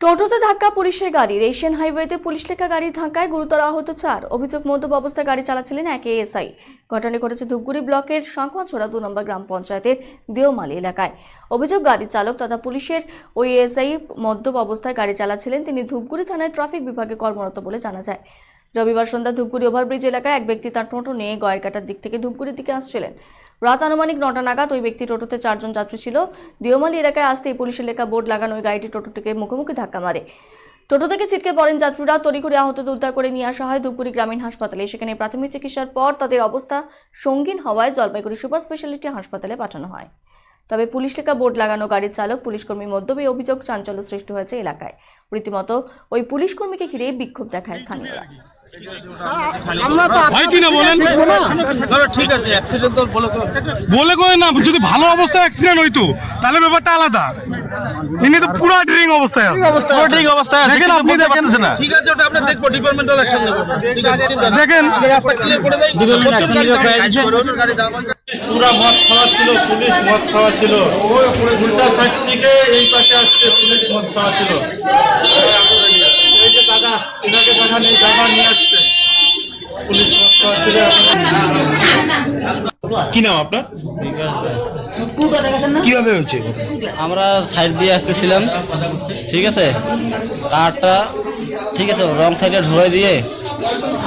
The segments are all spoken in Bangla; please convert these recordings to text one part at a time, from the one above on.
টোটোতে ধাক্কা, পুলিশের গাড়ির এশিয়ান হাইওয়েতে পুলিশ লেখা গাড়ির ধাক্কায় গুরুতর আহত চার। অভিযোগ, মদ্যপ অবস্থায় গাড়ি চালাচ্ছিলেন এক এএসআই। ঘটনা ঘটেছে ধূপগুড়ি ব্লকের শঙ্খাছোড়া দু নম্বর গ্রাম পঞ্চায়েতের দেওমালি এলাকায়। অভিযোগ, গাড়ি চালক তথা পুলিশের ওই এএসআই মদ্যপ অবস্থায় গাড়ি চালাচ্ছিলেন। তিনি ধূপগুড়ি থানায় ট্রাফিক বিভাগে কর্মরত বলে জানা যায়। রবিবার সন্ধ্যা ধূপগুড়ি ওভারব্রিজ এলাকায় এক ব্যক্তি তার টোটো নিয়ে গয়েরকাটার দিক থেকে ধূপগুড়ির দিকে আসছিলেন। রাত আনুমানিক নটা নাগাদ ওই ব্যক্তি টোটোতে চারজন যাত্রী ছিল। দিওমালি এলাকায় আসতেই পুলিশের লেখা বোর্ড লাগানো ওই গাড়িটি টোটোটিকে মুখোমুখি ধাক্কা মারে। টোটো থেকে ছিটকে পড়েন যাত্রীরা। তড়িঘড়ি আহতদের উদ্ধার করে নিয়ে আসা হয় ধূপগুড়ি গ্রামীণ হাসপাতালে। সেখানে প্রাথমিক চিকিৎসার পর তাদের অবস্থা সঙ্গীন হওয়ায় জলপাইগুড়ি সুপার স্পেশালিটি হাসপাতালে পাঠানো হয়। তবে পুলিশ লেখা বোর্ড লাগানো গাড়ির চালক পুলিশকর্মীর মধ্যে এই অভিযোগ চাঞ্চল্য সৃষ্টি হয়েছে এলাকায়। রীতিমতো ওই পুলিশকর্মীকে ঘিরে বিক্ষোভ দেখায় স্থানীয়রা। হয় কি বলেন? ঠিক আছে অ্যাক্সিডেন্ট তো বলে তো না যদি ভালো অবস্থায় অ্যাক্সিডেন্ট হইতো তাহলে ব্যাপারটা আলাদা। ইনি তো পুরো ড্রিং অবস্থায় আছে। পুরো ঠিক অবস্থায় আছে দেখেন, আপনি দেখেন। না। ঠিক আছে ওটা আমরা দেখব ডিপার্টমেন্টাল অ্যাকশন নেব। দেখেন। রাস্তা ক্লিয়ার করে দেই। পুরা মদ খাওয়া ছিল পুলিশ মদ খাওয়া ছিল। উল্টা সাইড থেকে এই পাশে আসছে পুলিশ মদ খাওয়া ছিল। এই যে দাদা এনাকে দেখা নেই দাদা। পুলিশ মদ খাওয়া ছিল কি নাম আপনার? কীভাবে হয়েছে? আমরা সাইড দিয়ে আসতেছিলাম ঠিক আছে? কারটা ঠিক আছে রং সাইডে ঢোলে দিয়ে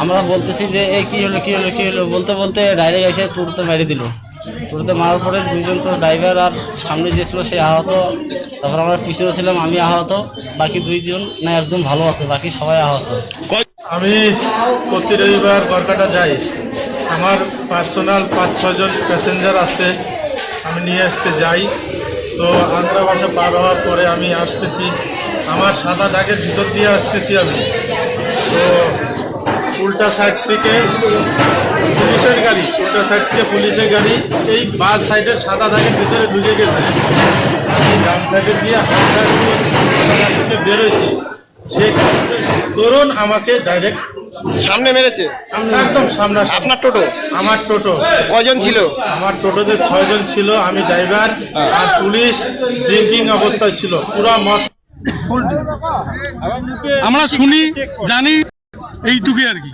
আমরা বলতেছি যে এই কি হলো কি হলো কি হলো? বলতে বলতে ডাইরেক্ট এসে টোটোতে মেরে দিল। টোটোতে মারার পরে দুইজন তো ড্রাইভার আর সামনে যে ছিল সে আহত। তারপর আমরা পিছনে ছিলাম আমি আহত বাকি দুইজন না একদম ভালো আছে বাকি সবাই আহত। আমি প্রতি রবিবার গড়কাটা যাই। আমার পার্সোনাল পাঁচ ছজন প্যাসেঞ্জার আছে, আমি নিয়ে আসতে যাই। তো আন্ধ্রা ভাষা পার হওয়ার পরে আমি আসতেছি। আমার সাদা দাগের ভিতর দিয়ে আসতেছি আমি। তো উল্টা সাইড থেকে পুলিশের গাড়ি, উল্টা সাইড থেকে পুলিশের গাড়ি, এই বাস সাইডের সাদা দাগের ভিতরে ঢুকে গেছে। আমি ডান সাইডে দিয়ে হাত সাইড দিয়ে সে তরুণ আমাকে ডাইরেক্ট সামনে মেরেছে? একদম সামনে আপনার টোটো? আমার টোটো। কজন ছিল? আমার টোটোতে ছয়জন ছিল। আমি ড্রাইভার আর পুলিশ ড্রিঙ্কিং অবস্থায় ছিল। পুরা মদ। আমরা শুনি জানি এইটুকুই আর কি।